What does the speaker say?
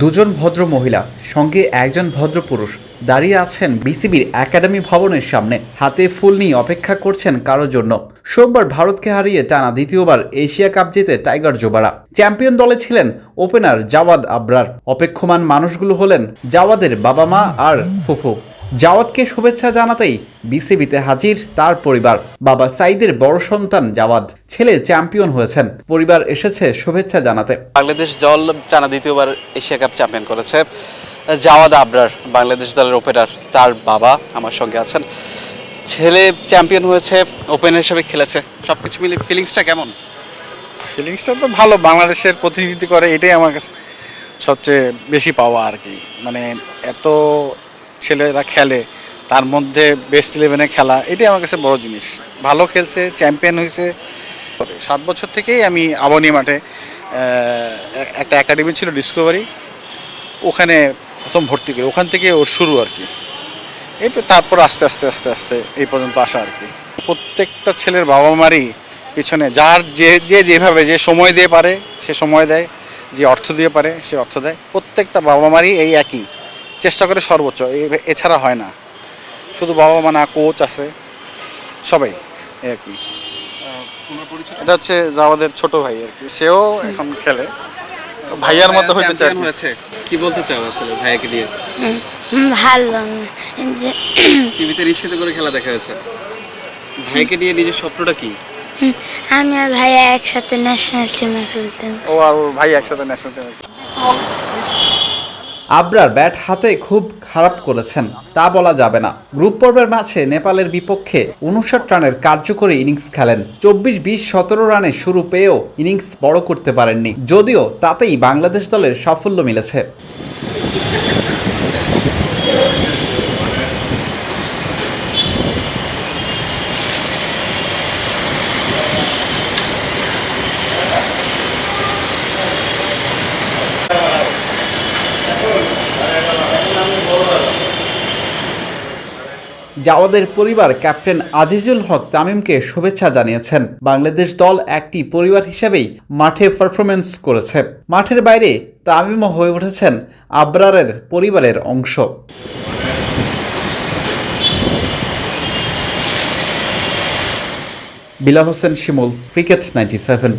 দুজন ভদ্র মহিলা সঙ্গে একজন ভদ্র পুরুষ। দাঁড়িয়ে আছেন বিসিবির একাডেমি ভবনের সামনে। হাতে ফুল নিয়ে অপেক্ষা করছেন কারোর জন্য। সোমবার ভারতকে হারিয়ে টানা দ্বিতীয়বার এশিয়া কাপ জিতে টাইগার জোবারা। চ্যাম্পিয়ন দলে ছিলেন ওপেনার জাওয়াদ আবরার। অপেক্ষমান মানুষগুলো হলেন জাওয়াদের বাবা মা আর ফুফু। জাওয়াদকে শুভেচ্ছা জানাতেই বিসিবিতে হাজির তার পরিবার। বাবা সাইদের বড় সন্তান জাওয়াদ। ছেলে চ্যাম্পিয়ন হয়েছেন। পরিবার এসেছে শুভেচ্ছা জানাতে। বাংলাদেশ দল টানা দ্বিতীয়বার এশিয়া কাপ চ্যাম্পিয়ন করেছে। জাওয়াদ আবরার, বাংলাদেশ দলের ওপেনার তার বাবা আমার সঙ্গে আছেন। ছেলে চ্যাম্পিয়ন হয়েছে ওপেনার হিসেবে খেলেছে। সব কিছু মিলে ফিলিংসটা কেমন? ফিলিংসটা তো ভালো, বাংলাদেশের প্রতিনিধিত্ব করে, এটাই আমার কাছে সবচেয়ে বেশি পাওয়া আর কি। মানে এত ছেলেরা খেলে, তার মধ্যে বেস্ট ইলেভেনে খেলা, এটাই আমার কাছে বড় জিনিস। ভালো খেলছে চ্যাম্পিয়ন হয়েছে। সাত বছর থেকেই আমি আবনি মাঠে একটা একাডেমি ছিল ডিসকভারি ওখানে প্রথম ভর্তি করি ওখান থেকে ওর শুরু আর কি। এরপর তারপর আস্তে আস্তে আস্তে আস্তে এই পর্যন্ত আসা আর কি। প্রত্যেকটা ছেলের বাবা মারই পিছনে যার যে যে যেভাবে যে সময় দিয়ে পারে সে সময় দেয় যে অর্থ দিয়ে পারে সে অর্থ দেয়। প্রত্যেকটা বাবা মারই এই একই। চেষ্টা করে সর্বোচ্চ এ- এছাড়া হয় না। শুধু বাবা মা না কোচ আছে সবাই এই আর কি এটা হচ্ছে জাওয়াদের ছোট ভাই আর কি সেও এখন খেলে। ভাইয়ার মধ্যে হইতে চায় কি। হয়েছে। কি বলতে চাও আসলে ভাইয়াকে দিয়ে? ভালো। যে টিভিতে নিশ্চিত করে খেলা দেখা হয়েছে। ভাইকে নিয়ে নিজের স্বপ্নটা কি? আমি আর ভাইয়া একসাথে ন্যাশনাল টিমে খেলতাম। ও আর ভাই একসাথে ন্যাশনাল টিমে আবরার ব্যাট হাতে খুব খারাপ করেছেন, তা বলা যাবে না। গ্রুপ পর্বের ম্যাচে নেপালের বিপক্ষে উনষাট রানের কার্যকরী ইনিংস খেলেন। চব্বিশ বিশ সতেরো রানে শুরু পেয়েও ইনিংস বড় করতে পারেননি, যদিও তাতেই বাংলাদেশ দলের সাফল্য মিলেছে। জাওয়াদের পরিবার ক্যাপ্টেন আজিজুল হক তামিমকে শুভেচ্ছা জানিয়েছেন। বাংলাদেশ দল একটি পরিবার হিসেবেই মাঠে পারফরমেন্স করেছে। মাঠের বাইরে তামিমও হয়ে উঠেছেন আবরারের পরিবারের অংশ। Bilal Hossain Shimul, cricket ninety seven.